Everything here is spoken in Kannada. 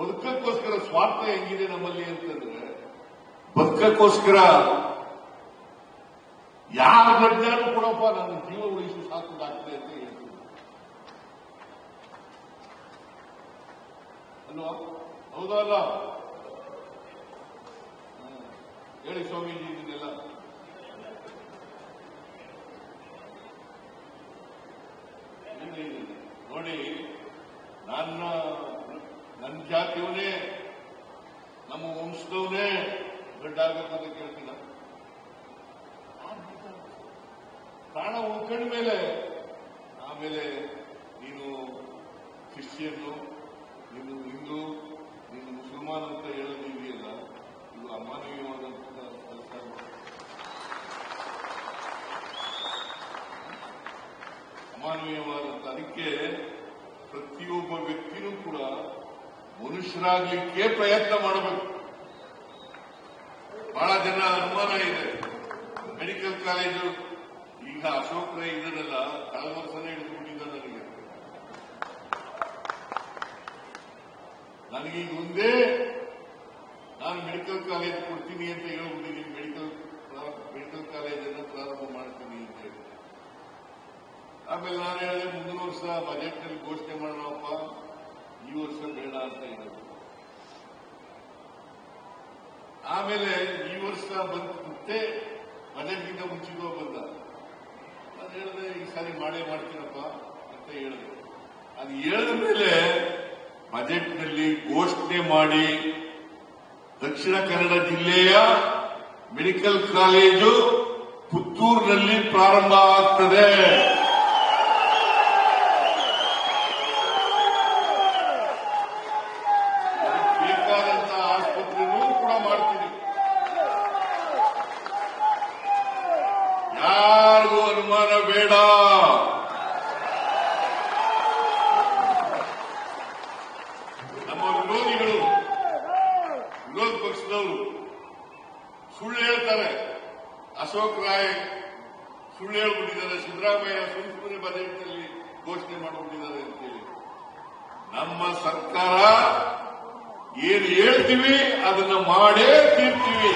ಬದುಕಕ್ಕೋಸ್ಕರ ಸ್ವಾರ್ಥ ಹೆಂಗಿದೆ ನಮ್ಮಲ್ಲಿ ಅಂತಂದ್ರೆ, ಬದುಕಕ್ಕೋಸ್ಕರ ಯಾರ ಬಡ್ಡಾರು ಕೊಡಪ್ಪ, ನನ್ನ ಜೀವ ಉಳಿಸಿ ಸಾಕು ಅಂತ ಹೇಳ್ತೀನಿ. ಅಲ್ವಾ ಹೌದಾ ಅಲ್ಲ? ಹೇಳಿ ಸ್ವಾಮೀಜಿ ಇದನ್ನೆಲ್ಲ. ನೋಡಿ, ನನ್ನ ನನ್ನ ಜಾತಿಯವನೇ ನಮ್ಮ ವಂಶದವನೇ ದೊಡ್ಡಾಗಬೇಕು ಅಂತ ಕೇಳ್ತಿಲ್ಲ. ಪ್ರಾಣ ಉಳ್ಕೊಂಡ ಮೇಲೆ, ಆಮೇಲೆ ನೀನು ಕ್ರಿಶ್ಚಿಯನ್ನು ನೀನು ಹಿಂದೂ, ನೀನು ಮುಸಲ್ಮಾನ್ ಅಂತ ಹೇಳೋದು ಇದೆಯಲ್ಲ, ಇದು ಅಮಾನವೀಯವಾದಂತಹ ಕೆಲಸ. ಅಮಾನವೀಯವಾದಂತ, ಅದಕ್ಕೆ ಪ್ರತಿಯೊಬ್ಬ ವ್ಯಕ್ತಿಯೂ ಕೂಡ ಮನುಷ್ಯರಾಗ್ಲಿಕ್ಕೆ ಪ್ರಯತ್ನ ಮಾಡಬೇಕು. ಬಹಳ ಜನ ಅನುಮಾನ ಇದೆ. ಮೆಡಿಕಲ್ ಕಾಲೇಜು, ಈಗ ಅಶೋಕ್ ರೈ ಇದನ್ನೆಲ್ಲ ಕಳೆದ ವರ್ಷನೇ ಹಿಡಿದುಕೊಂಡಿದ್ದ ನನಗೆ. ನನಗೆ ಈಗ ಒಂದೇ ನಾನು ಮೆಡಿಕಲ್ ಕಾಲೇಜ್ ಕೊಡ್ತೀನಿ ಅಂತ ಹೇಳ್ಬಿಟ್ಟಿದ್ದೀನಿ. ಮೆಡಿಕಲ್ ಮೆಡಿಕಲ್ ಕಾಲೇಜನ್ನು ಪ್ರಾರಂಭ ಮಾಡ್ತೀನಿ ಅಂತ ಹೇಳಿ. ಆಮೇಲೆ ನಾನು ಹೇಳಿದೆ, ಮುಂದಿನ ವರ್ಷ ಬಜೆಟ್ನಲ್ಲಿ ಘೋಷಣೆ ಮಾಡೋಣಪ್ಪ ಈ ವರ್ಷ ಬೇಡ ಅಂತ ಹೇಳಿದ್ರು ಆಮೇಲೆ ಈ ವರ್ಷ ಬಂದ ಮತ್ತೆ ಬಜೆಟ್ಗಿಂತ ಮುಂಚಿತವಾಗಿ ಬಂದ. ಅದು ಹೇಳಿದ್ರೆ ಈ ಸಾರಿ ಮಾಡೇ ಮಾಡ್ತೀನಪ್ಪ ಅಂತ ಹೇಳಿದ್ರು. ಅದು ಹೇಳಿದ ಮೇಲೆ ಬಜೆಟ್ನಲ್ಲಿ ಘೋಷಣೆ ಮಾಡಿ ದಕ್ಷಿಣ ಕನ್ನಡ ಜಿಲ್ಲೆಯ ಮೆಡಿಕಲ್ ಕಾಲೇಜು ಪುತ್ತೂರಿನಲ್ಲಿ ಪ್ರಾರಂಭ ಆಗ್ತದೆ ಅದಕ್ಕೆ ಬೇಕಾದಂತ ಆಸ್ಪತ್ರೆನೂ ಕೂಡ ಮಾಡ್ತೀನಿ ಅನುಮಾನ ಬೇಡ ನಮ್ಮ ವಿರೋಧಿಗಳು, ವಿರೋಧ ಪಕ್ಷದವರು ಸುಳ್ಳು ಹೇಳ್ತಾರೆ. ಅಶೋಕ್ ರಾಯ್ ಸುಳ್ಳು ಹೇಳ್ಬಿಟ್ಟಿದ್ದಾರೆ. ಸಿದ್ದರಾಮಯ್ಯ ಸುಳ್ಳು ಸುಮ್ಮನೆ ಬಜೆಟ್ನಲ್ಲಿ ಘೋಷಣೆ ಮಾಡಿಬಿಟ್ಟಿದ್ದಾರೆ ಅಂತೇಳಿ. ನಮ್ಮ ಸರ್ಕಾರ ಏನು ಹೇಳ್ತೀವಿ, ಅದನ್ನ ಮಾಡೇ ತೀರ್ತೀವಿ.